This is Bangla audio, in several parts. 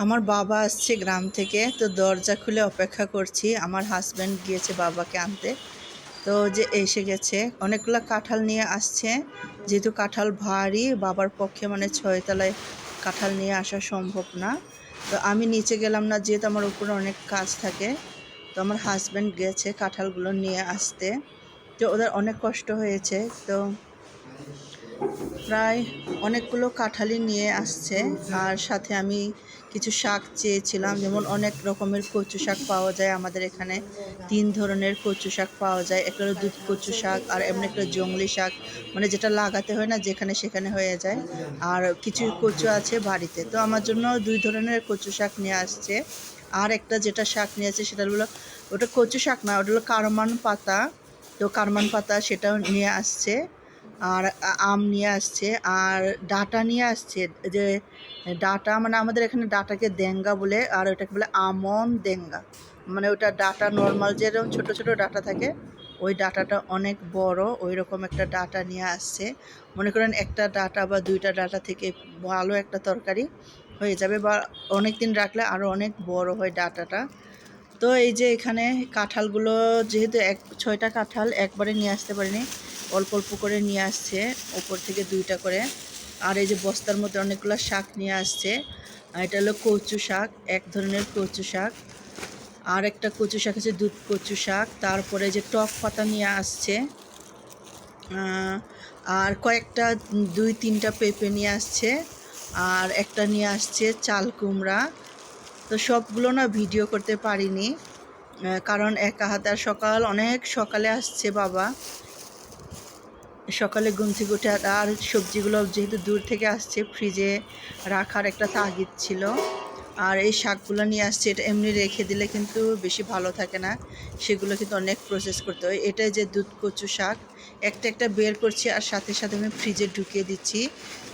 আমার বাবা আসছে গ্রাম থেকে, তো দরজা খুলে অপেক্ষা করছি। আমার হাজব্যান্ড গিয়েছে বাবাকে আনতে। তো যে এসে গেছে। অনেকগুলো কাঁঠাল নিয়ে আসছে। যেহেতু কাঁঠাল ভারী, বাবার পক্ষে মানে ছয়তলায় কাঁঠাল নিয়ে আসা সম্ভব না। তো আমি নিচে গেলাম না, যেহেতু আমার উপরে অনেক কাজ থাকে। তো আমার হাজব্যান্ড গেছে কাঁঠালগুলো নিয়ে আসতে। তো ওদের অনেক কষ্ট হয়েছে। তো প্রায় অনেকগুলো কাঁঠালি নিয়ে আসছে। আর সাথে আমি কিছু শাক চেয়েছিলাম, যেমন অনেক রকমের কচু শাক পাওয়া যায় আমাদের এখানে। তিন ধরনের কচু শাক পাওয়া যায়, একটা হলো দুধ কচু শাক আর এমনি একটা জঙ্গলি শাক। মানে যেটা লাগাতে হয় না, যেখানে সেখানে হয়ে যায়। আর কিছু কচু আছে বাড়িতে। তো আমার জন্য দুই ধরনের কচু শাক নিয়ে আসছে। আর একটা যেটা শাক নিয়ে আসছে, সেটা হলো, ওটা কচু শাক না, ওটা হলো কারমান পাতা। তো কারমান পাতা সেটাও নিয়ে আসছে। আর আম নিয়ে আসছে, আর ডাটা নিয়ে আসছে, যে ডাটা মানে আমাদের এখানে ডাটাকে দেঙ্গা বলে, আর ওটাকে বলে আমন দেঙ্গা। মানে ওটা ডাটা নর্মাল যেরকম ছোট ছোট ডাটা থাকে, ওই ডাটাটা অনেক বড় ওই রকম একটা ডাটা নিয়ে আসছে। মনে করেন একটা ডাটা বা দুইটা ডাটা থেকে ভালো একটা তরকারি হয়ে যাবে, বা অনেক দিন রাখলে আরও অনেক বড় হয় ডাটাটা। তো এই যে এখানে কাঁঠালগুলো, যেহেতু এক, ছয়টা কাঁঠাল, একবারে নিয়ে আসতে পারিনি অল্প অল্প করে নিয়ে আসছে, ওপর থেকে দুইটা করে। আর এই যে বস্তার মধ্যে অনেকগুলো শাক নিয়ে আসছে এটা হলো কচু শাক, এক ধরনের কচু শাক। আর একটা কচু শাক আছে দুধ কচু শাক, তারপরে যে টক পাতা নিয়ে আসছে। আর কয়েকটা, দুই, তিনটা পেঁপে নিয়ে আসছে, আর একটা নিয়ে আসছে চাল কুমড়া। তো সবগুলো না ভিডিও করতে পারিনি কারণ একা হাতে আর সকাল, অনেক সকালে আসছে বাবা। সকালে ঘুম থেকে উঠে আর- সবজিগুলো যেহেতু দূর থেকে আসছে ফ্রিজে রাখার একটা তাগিদ ছিল। আর এই শাকগুলো নিয়ে আসছে, এটা এমনি রেখে দিলে কিন্তু বেশি ভালো থাকে না। সেগুলো কিন্তু অনেক প্রসেস করতে হয়। এটাই যে দুধ কচু শাক, একটা একটা বের করছি আর সাথে সাথে আমি ফ্রিজে ঢুকিয়ে দিচ্ছি।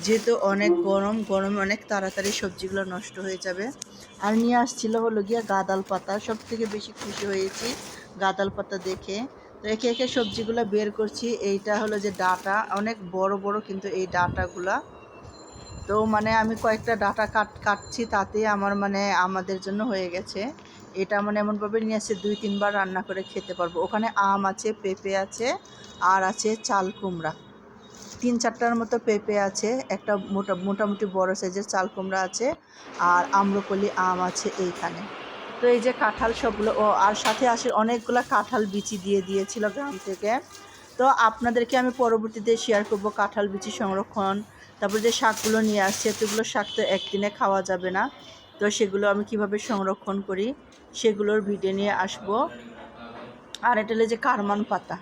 যেহেতু অনেক গরম, গরমে অনেক তাড়াতাড়ি সবজিগুলো নষ্ট হয়ে যাবে। আর নিয়ে আসছিল হলো গিয়া গাদাল পাতা। সব থেকে বেশি খুশি হয়েছি গাদাল পাতা দেখে। তো একে একে সবজিগুলো বের করছি। এইটা হলো যে ডাটা। অনেক বড় বড় কিন্তু এই ডাটাগুলা। তো মানে আমি কয়েকটা ডাটা কাট, কাটছি তাতে আমার মানে আমাদের জন্য হয়ে গেছে। এটা মানে এমনভাবে নিয়ে আসছে দুই, তিনবার রান্না করে খেতে পারব। ওখানে আম আছে, পেঁপে আছে, আর আছে চাল কুমড়া। তিন, চারটার মতো পেঁপে আছে, একটা মোটা, মোটামুটি বড় সাইজের চাল কুমড়া আছে, আর আম্রপলি আম আছে এইখানে। তো এই যে কাঁঠাল সবগুলো, ও আর সাথে আসে অনেকগুলো কাঁঠাল বিচি দিয়ে দিয়েছিল গ্রাম থেকে। তো আপনাদেরকে আমি পরবর্তীতে শেয়ার করব কাঁঠাল বিচি সংরক্ষণ, তারপরে যে শাকগুলো নিয়ে আসছে, এতগুলো শাক তো একদিনে খাওয়া যাবে না। তো সেগুলো আমি কীভাবে সংরক্ষণ করি, সেগুলোর ভিডিও নিয়ে আসব। আর এটা যে কারমান পাতা।